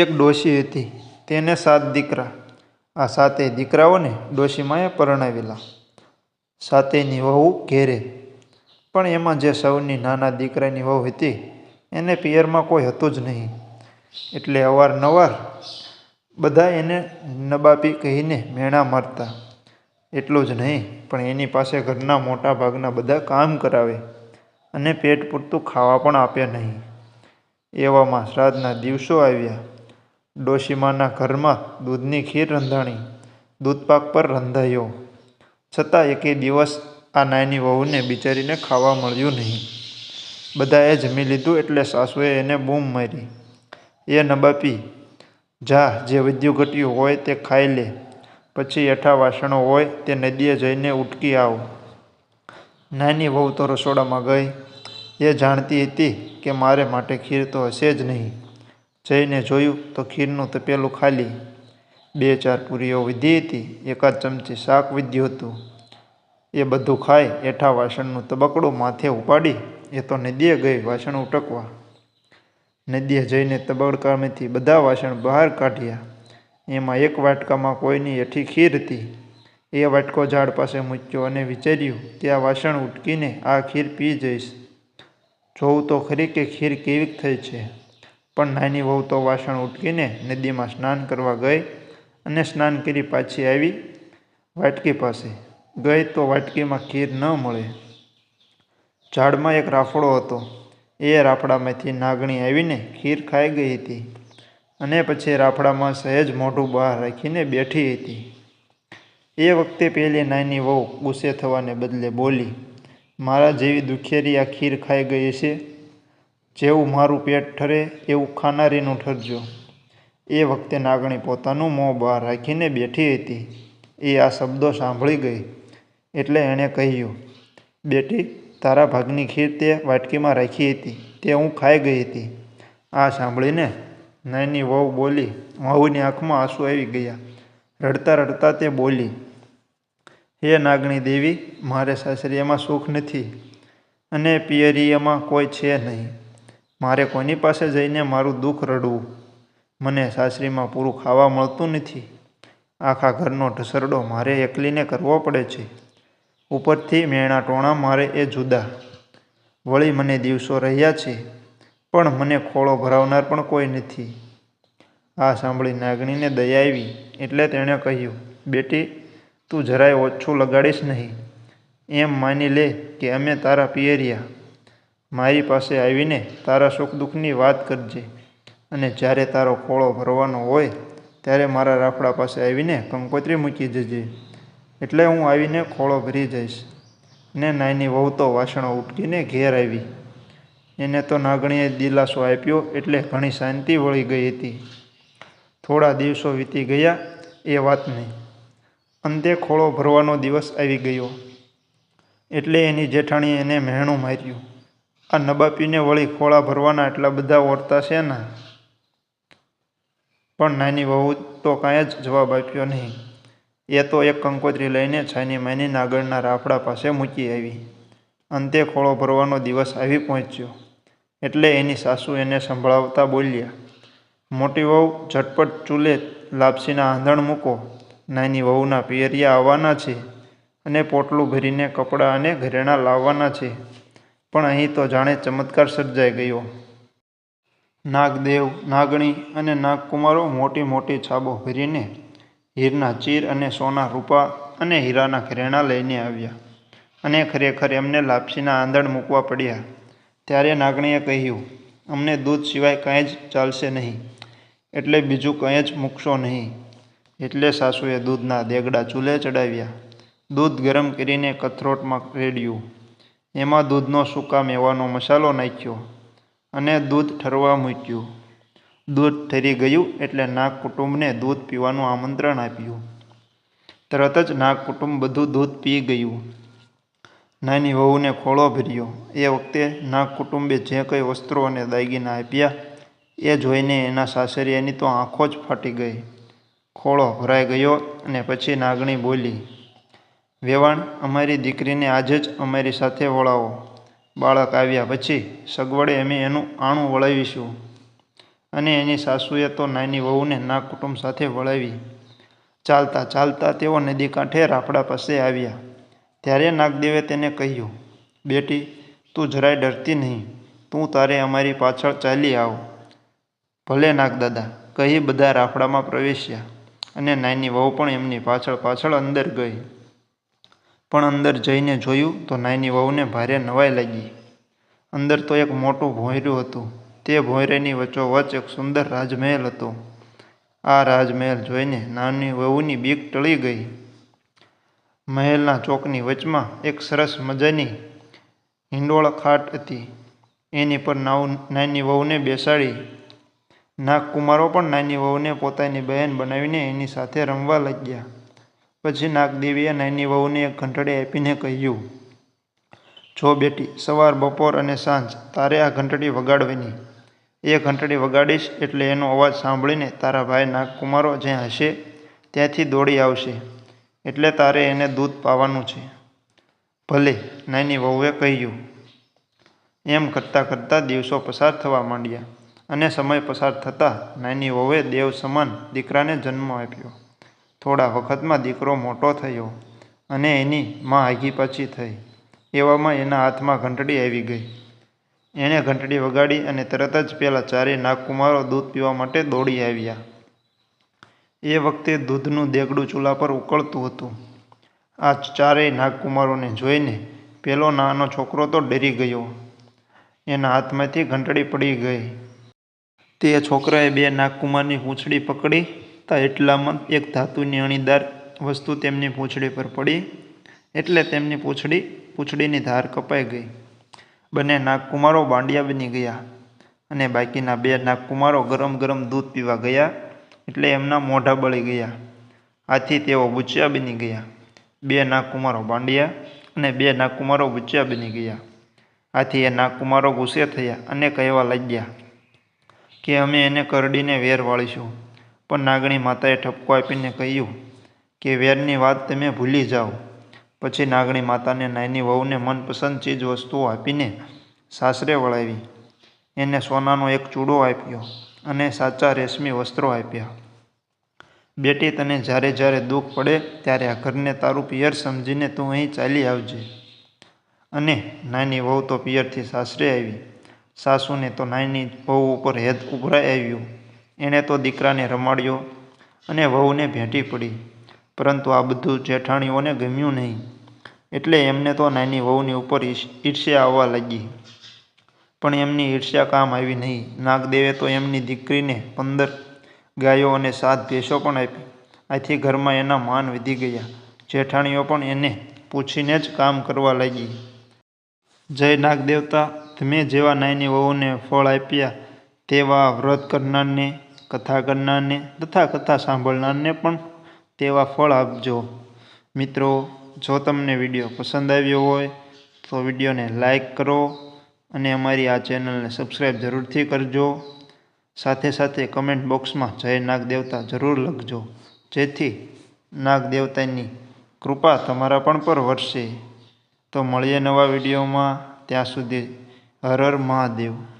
એક ડોશી હતી. તેને સાત દીકરા. આ સાતેય દીકરાઓને ડોશીમાએ પરણાવેલા. સાતેયની વહુ ઘેરે. પણ એમાં જે સૌની નાના દીકરાની વહુ હતી, એને પિયરમાં કોઈ હતું જ નહીં. એટલે અવારનવાર બધા એને નબાપી કહીને મેણા મારતા. એટલું જ નહીં, પણ એની પાસે ઘરના મોટા ભાગના બધા કામ કરાવે અને પેટ પૂરતું ખાવા પણ આપે નહીં. એવામાં શ્રાદ્ધના દિવસો આવ્યા. ડોશીમાના ઘરમાં દૂધની ખીર રંધાણી દૂધપાક પર રંધાયો. છતાં એકે દિવસ આ નાની વહુને બિચારીને ખાવા મળ્યું નહીં. બધાએ જમી લીધું એટલે સાસુએ એને બૂમ મારી. એ નબાપી, જા, જે વિદ્યુ ઘટ્યું હોય તે ખાઈ લે. પછી એઠા વાસણો હોય તે નદીએ જઈને ઉટકી આવો. નાની વહુ તો રસોડામાં ગઈ. એ જાણતી હતી કે મારે માટે ખીર તો હશે જ નહીં. જઈને જોયું તો ખીરનું તપેલું ખાલી. બે ચાર પૂરીઓ વિધી હતી. એકાદ ચમચી શાક વિધ્યું હતું. એ બધું ખાઈ એઠા વાસણનું તબકડું માથે ઉપાડી એ તો નદીએ ગઈ વાસણ ઉટકવા. નદીએ જઈને તબડકામાંથી બધા વાસણ બહાર કાઢ્યા. એમાં એક વાટકામાં કોઈની એઠી ખીર હતી. એ વાટકો ઝાડ પાસે મૂક્યો અને વિચાર્યું કે આ વાસણ ઉટકીને આ ખીર પી જઈશ. જોઉં તો ખરી કે ખીર કેવી થઈ છે. પણ નાની વહુ તો વાસણ ઉટકીને નદીમાં સ્નાન કરવા ગઈ અને સ્નાન કરી પાછી આવી વાટકી પાસે. ગઈ તો વાટકીમાં ખીર ન મળે. ઝાડમાં એક રાફડો હતો. એ રાફડામાંથી નાગણી આવીને ખીર ખાઈ ગઈ હતી અને પછી રાફડામાં સહેજ મોઢું બહાર રાખીને બેઠી હતી. એ વખતે પેલી નાની વહુ ગુસ્સે થવાને બદલે બોલી, મારા જેવી દુખેરી આ ખીર ખાઈ ગઈ છે. જેવું મારું પેટ ઠરે એવું ખાનારીનું ઠરજો. એ વખતે નાગણી પોતાનું મોં બહાર રાખીને બેઠી હતી. એ આ શબ્દો સાંભળી ગઈ. એટલે એણે કહ્યું, બેટી, તારા ભાગની ખીર તે વાટકીમાં રાખી હતી. તે હું ખાઈ ગઈ હતી. આ સાંભળીને નાની વહુ બોલી, વહુની આંખમાં આંસુ આવી ગયા. રડતા રડતા તે બોલી, હે નાગણી દેવી, મારે સાસરીયામાં સુખ નથી અને પિયરીયામાં કોઈ છે નહીં. મારે કોની પાસે જઈને મારું દુઃખ રડવું? મને સાસરીમાં પૂરું ખાવા મળતું નથી. આખા ઘરનો ઢસરડો મારે એકલીને કરવો પડે છે. ઉપરથી મેણા ટોણા મારે એ જુદા. વળી મને દિવસો રહ્યા છે, પણ મને ખોળો ભરાવનાર પણ કોઈ નથી. આ સાંભળી નાગણીને દયા આવી, એટલે તેણે કહ્યું, બેટી, તું જરાય ઓછું લગાડીશ નહીં. એમ માની લે કે અમે તારા પિયરિયા. મારી પાસે આવીને તારા સુખ દુઃખની વાત કરજે. અને જ્યારે તારો ખોળો ભરવાનો હોય, ત્યારે મારા રાફડા પાસે આવીને કંકોત્રી મૂકી જજે એટલે હું આવીને ખોળો ભરી જઈશ. ને નાની વહુ તો વાસણો ઉપકીને ઘેર આવી. એને તો નાગણીએ દિલાસો આપ્યો એટલે ઘણી શાંતિ વળી ગઈ હતી. થોડા દિવસો વીતી ગયા, એ વાત નહીં. અંતે ખોળો ભરવાનો દિવસ આવી ગયો. એટલે એની જેઠાણીએ એને મહેણું માર્યું. આ નબાપીને વળી ખોળા ભરવાના એટલા બધા ઓરતા છે ને. પણ નાની વહુ તો કાંઈ જ જવાબ આપ્યો નહીં. એ તો એક કંકોત્રી લઈને છાની માની નાગરના રાફડા પાસે મૂકી આવી. અંતે ખોળો ભરવાનો દિવસ આવી પહોંચ્યો. એટલે એની સાસુ એને સંભળાવતા બોલ્યા, મોટી વહુ, ઝટપટ ચૂલે લાપસીના આંધણ મૂકો. નાની વહુના પિયરિયા આવવાના છે અને પોટલું ભરીને કપડાં અને ઘરેણાં લાવવાના છે. પણ અહીં તો જાણે ચમત્કાર સર્જાઈ ગયો. નાગદેવ, નાગણી અને નાગકુમારો મોટી મોટી છાબો ભરીને હીરના ચીર અને સોના રૂપા અને હીરાના ઘરેણાં લઈને આવ્યા અને ખરેખર એમને લાપસીના આંધણ મૂકવા પડ્યા. ત્યારે નાગણીએ કહ્યું, અમને દૂધ સિવાય કાંઈ જ ચાલશે નહીં, એટલે બીજું કંઈ જ મૂકશો નહીં. એટલે સાસુએ દૂધના દેગડા ચૂલે ચડાવ્યા. દૂધ ગરમ કરીને કથરોટમાં રેડ્યું. એમાં દૂધનો સૂકા મેવાનો મસાલો નાખ્યો અને દૂધ ઠરવા મૂક્યું. દૂધ ઠરી ગયું એટલે નાગ કુટુંબને દૂધ પીવાનું આમંત્રણ આપ્યું. તરત જ નાગ કુટુંબ બધું દૂધ પી ગયું. નાની વહુને ખોળો ભર્યો. એ વખતે નાગ કુટુંબે જે કંઈ વસ્ત્રો અને દાગીના આપ્યા એ જોઈને એના સાસરિયાની તો આંખો જ ફાટી ગઈ. ખોળો ભરાઈ ગયો અને પછી નાગણી બોલી વેવાણ, અમારી દીકરીને આજે જ અમારી સાથે વળાવો. બાળક આવ્યા પછી સગવડે અમે એનું આણું વળાવીશું. અને એની સાસુએ તો નાની વહુને નાગ કુટુંબ સાથે વળાવી. ચાલતા ચાલતા તેઓ નદી કાંઠે રાફડા પાસે આવ્યા. ત્યારે નાગદેવે તેને કહ્યું, બેટી, તું જરાય ડરતી નહીં. તું તારે અમારી પાછળ ચાલી આવ. ભલે નાગદાદા, કહી બધા રાફડામાં પ્રવેશ્યા. અને નાની વહુ પણ એમની પાછળ પાછળ અંદર ગઈ. પણ અંદર જઈને જોયું તો નાની વહુને ભારે નવાઈ લાગી. અંદર તો એક મોટું ભોંયરું હતું. તે ભોંયરેની વચ્ચોવચ્ચ એક સુંદર રાજમહેલ હતો. આ રાજમહેલ જોઈને નાની વહુની બીક ટળી ગઈ. મહેલના ચોકની વચમાં એક સરસ મજાની હિંડોળ ખાટ હતી. એની પર નાવ નાની વહુને બેસાડી. નાગકુમારો પણ નાની વહુને પોતાની બહેન બનાવીને એની સાથે રમવા લાગ્યા. પછી નાગદેવીએ નાની વહુને એક ઘંટડી આપીને કહ્યું, જો બેટી, સવાર, બપોર અને સાંજ તારે આ ઘંટડી વગાડવાની. એ ઘંટડી વગાડીશ એટલે એનો અવાજ સાંભળીને તારા ભાઈ નાગકુમારો જ્યાં હશે ત્યાંથી દોડી આવશે. એટલે તારે એને દૂધ પાવાનું છે. ભલે, નાની વહુએ કહ્યું. એમ કરતાં કરતાં દિવસો પસાર થવા માંડ્યા અને સમય પસાર થતાં નાની વહુએ દેવ સમાન દીકરાને જન્મ આપ્યો. થોડા વખતમાં દીકરો મોટો થયો અને એની માં આગી પાછી થઈ. એવામાં એના હાથમાં ઘંટડી આવી ગઈ. એણે ઘંટડી વગાડી અને તરત જ પેલા ચારેય નાગકુમારો દૂધ પીવા માટે દોડી આવ્યા. એ વખતે દૂધનું દેગડું ચૂલા પર ઉકળતું હતું. આ ચારેય નાગકુમારોને જોઈને પેલો નાનો છોકરો તો ડરી ગયો. એના હાથમાંથી ઘંટડી પડી ગઈ. તે છોકરાએ બે નાગકુમારની પૂંછડી પકડી તા એટલામાં એક ધાતુની અણીદાર વસ્તુ તેમની પૂંછડી પર પડી. એટલે તેમની પૂંછડી, પૂંછડીની ધાર કપાઈ ગઈ. બંને નાગકુમારો બાંડિયા બની ગયા અને બાકીના બે નાગકુમારો ગરમ ગરમ દૂધ પીવા ગયા એટલે એમના મોઢા બળી ગયા. આથી તેઓ બુચ્યા બની ગયા. બે નાગકુમારો બાંડિયા અને બે નાગકુમારો બુચ્યા બની ગયા. આથી એ નાગકુમારો ગુસ્સે થયા અને કહેવા લાગ્યા કે અમે એને કરડીને વેર વાળીશું. પણ નાગણી માતાએ ઠપકો આપીને કહ્યું કે વેરની વાત તમે ભૂલી જાઓ. પછી નાગણી માતાને નાની વહુને મનપસંદ ચીજ વસ્તુઓ આપીને સાસરે વળાવી. એને સોનાનો એક ચૂડો આપ્યો અને સાચા રેશમી વસ્ત્રો આપ્યા. બેટી તને જ્યારે જ્યારે દુઃખ પડે ત્યારે આ ઘરને તારું પિયર સમજીને તું અહીં ચાલી આવજે. અને નાની વહુ તો પિયરથી સાસરે આવી. સાસુને તો નાની વહુ ઉપર હેત ઉભરાઈ આવ્યું. એણે તો દીકરાને રમાડ્યો અને વહુને ભેટી પડી. પરંતુ આ બધું જેઠાણીઓને ગમ્યું નહીં. એટલે એમને તો નાની વહુની ઉપર ઈર્ષ્યા આવવા લાગી. પણ એમની ઈર્ષ્યા કામ આવી નહીં. નાગદેવે તો એમની દીકરીને પંદર ગાયો અને સાત ભેંસો પણ આપી. આથી ઘરમાં એના માન વધી ગયા. જેઠાણીઓ પણ એને પૂછીને જ કામ કરવા લાગી. જય નાગદેવતા, તમે જેવા નાની વહુને ફળ આપ્યા તેવા વ્રત કરનારને, કથા કરનારને, તથા કથા સાંભળનારને પણ તેવા ફળ આપજો. મિત્રો, જો તમને વીડિયો પસંદ આવ્યો હોય, તો વિડીયોને લાઈક કરો અને અમારી આ ચેનલને સબસ્ક્રાઈબ જરૂરથી કરજો. સાથે સાથે કમેન્ટ બોક્સમાં જય નાગદેવતા જરૂર લખજો. જેથી નાગદેવતાની કૃપા તમારા પણ પર વરસે. તો મળીએ નવા વિડીયોમાં. ત્યાં સુધી હર હર મહાદેવ.